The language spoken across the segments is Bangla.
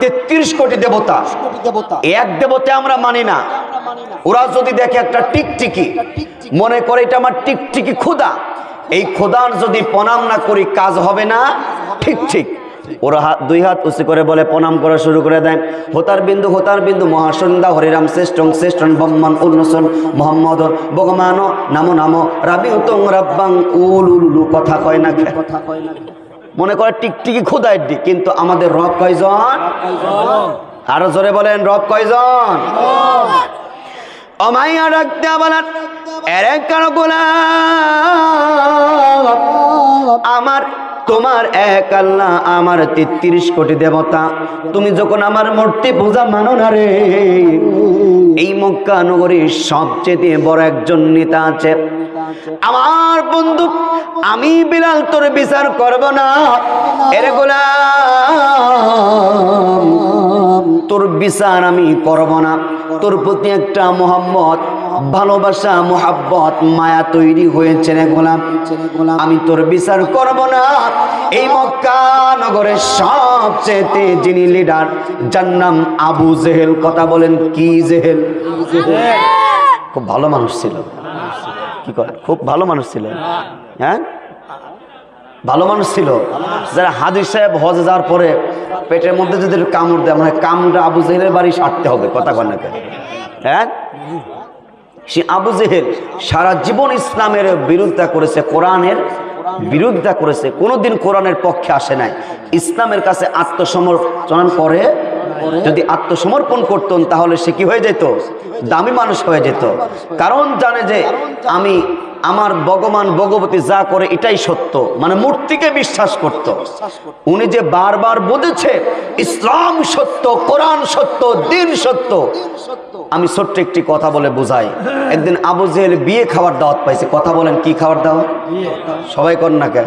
তেত্রিশ কোটি দেবতা। এক দেবতা আমরা মানি না। ওরা যদি দেখে একটা টিকটিকি মনে করে এটা আমার টিকটিকি ক্ষুদা এই খোদার যদি প্রণাম না করি কাজ হবে না? ঠিক ঠিক। ওরা হাত দুই হাত উঁচু করে বলে প্রণাম করা শুরু করে দেয়। হোতার বিন্দু হোতার বিন্দু মহাসন্দা হরিরাম শ্রেষ্ঠ শ্রেষ্ঠ ব্রহ্মান উন্নসন মোহাম্মদ ভগবান নামো নামো। রাবি উতং রাব্বাং উলুলুলু কথা কয় না কথা কয় না মনে করে টিকটিকি খুদাই দিক, কিন্তু আমাদের রব কয়জন? আরও জোরে বলেন, রব কয়জন? অমাইয়া রাখতে বলেন আমার, তোমার এক আল্লাহ, আমার তেত্রিশ কোটি দেবতা। তুমি যখন আমার মূর্তি পূজা মানো না রে, এই মক্কা নগরীর সবচেয়ে বড় একজন নেতা আছে। আমার বন্ধু, আমি বিলাল, তোর বিচার করব না। এর গোলাম, তোর বিচার আমি করব না। তোর প্রতি একটা মোহাম্মদ ভালোবাসা, মোহাব্বত, মায়া তৈরি হয়েছে রে গোলাম। আমি তোর বিচার করব না। এই মক্কা নগরের সবচেয়ে যিনি লিডার যার নাম আবু জেহেল। কথা বলেন, কি জেহেল? খুব ভালো মানুষ ছিল। কি করে খুব ভালো মানুষ ছিল। হ্যাঁ? ভালো মানুষ ছিল। যারা হাজির সাহেব হজে যাওয়ার পরে পেটের মধ্যে যদি কামড় দেয় মানে কামড়টা আবু জেহেলের বাড়ি সারতে হবে, কথা কয় না কেন? হ্যাঁ? সে আবু জেহেল সারা জীবন ইসলামের বিরোধিতা করেছে, কোরআনের বিরোধিতা করেছে, কোনোদিন কোরআনের পক্ষে আসে নাই। ইসলামের কাছে আত্মসমর্পণ করে যদি আত্মসমর্পণ করতেন, তাহলে সে কি হয়ে যেত? দামি মানুষ হয়ে যেত। কারণ জানে যে আমি আমার ভগবান, ভগবতী যা করে এটাই সত্য। মানে মূর্তিকে বিশ্বাস করত। উনি যে বারবার বুঝেছে ইসলাম সত্য, কোরআন সত্য, দিন সত্য। আমি ছোট্ট একটি কথা বলে বোঝাই। একদিন আবু জেহেল বিয়ে খাবার দাওয়াত পাইছে। কথা বলেন, কি খাবার দাওয়াত? সবাই কর না কে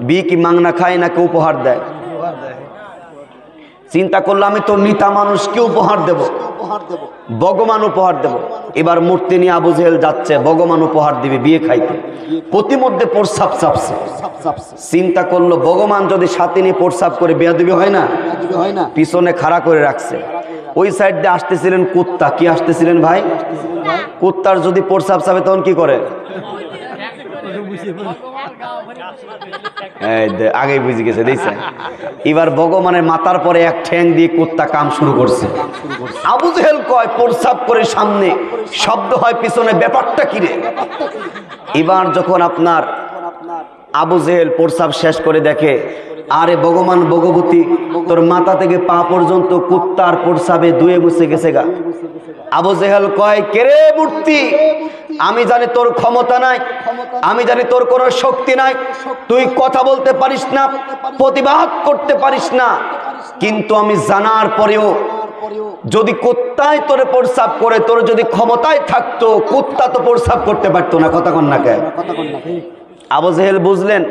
বিয়ে কি মাংনা খায় নাকি উপহার দেয়? চিন্তা করল আমি তো নিতা মানুষকে উপহার দেব। ভগবান উপহার দেব। এবার মূর্তি নিয়ে আবু জেহেল যাচ্ছে ভগবান উপহার দিবে বিয়ে খাইতে। প্রতিমধ্যে প্রস্রাব চাপছে। চিন্তা করল ভগবান যদি সাথে নিয়ে প্রস্রাব করে বিয়া দিবি হয় না? পিছনে খাড়া করে রাখছে। ওই সাইড দিয়ে আসতেছিলেন কুত্তা। কি আসতেছিলেন ভাই? কুত্তার যদি প্রস্রাব চাপে তখন কি করে? আগেই বুঝে গেছে, দেখছে? এবার ভগবানের মাথার পরে এক ঠ্যাং দিয়ে কুত্তা কাম শুরু করছে। আবু জেহেল কয় প্রসাব করে সামনে। শব্দ হয় পিছনে, ব্যাপারটা কিরে এবার যখন আপনার আবু জেহেল প্রস্রাব শেষ করে দেখে, আরে ভগবান ভগবতী, তোর মাথা থেকে পা পর্যন্ত কুত্তার প্রসাবে ধুয়ে মুছে গেছে গা। আবু জেহেল কয় কেরে মূর্তি? আমি জানি তোর ক্ষমতা নাই। আমি জানি তোর কোনো শক্তি নাই। তুই কথা বলতে পারিস না, প্রতিবাদ করতে পারিস না। কিন্তু আমি জানার পরেও যদি কুত্তায় তোরে প্রস্রাব করে, তোর যদি ক্ষমতায় থাকতো, কুত্তা তো প্রস্রাব করতে পারতো না, কথা কন্যা কে? আবু জেহেল বুঝলেন,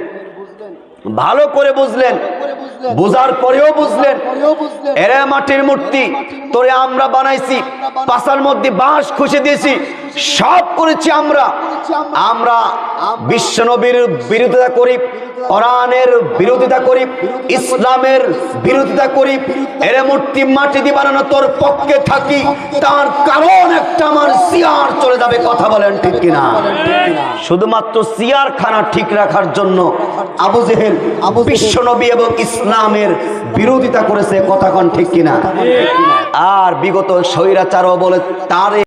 ভালো করে বুঝলেন, বুঝার পরেও বুঝলেন, এরে মাটির মূর্তি, তোরে আমরা বানাইছি, পাশার মধ্যে বাঁশ খুশি দিয়েছি সব করেছি আমরা। আমরা বিশ্বনবীর বিরোধিতা করি, কোরআনের বিরোধিতা করি, ইসলামের বিরোধিতা করি, এরে মূর্তি মাটি দিয়ে বানানো তোর পক্ষে থাকি, তার কারণ একটা আমার সিয়ার চলে যাবে, কথা বলেন ঠিক কিনা? শুধুমাত্র সিয়ার খানা ঠিক রাখার জন্য আবু জেহেল বিশ্বনবী এবং ইসলামের বিরোধিতা করেছে, কথা কন ঠিক কিনা? আর বিগত স্বৈরাচারও বলে, তার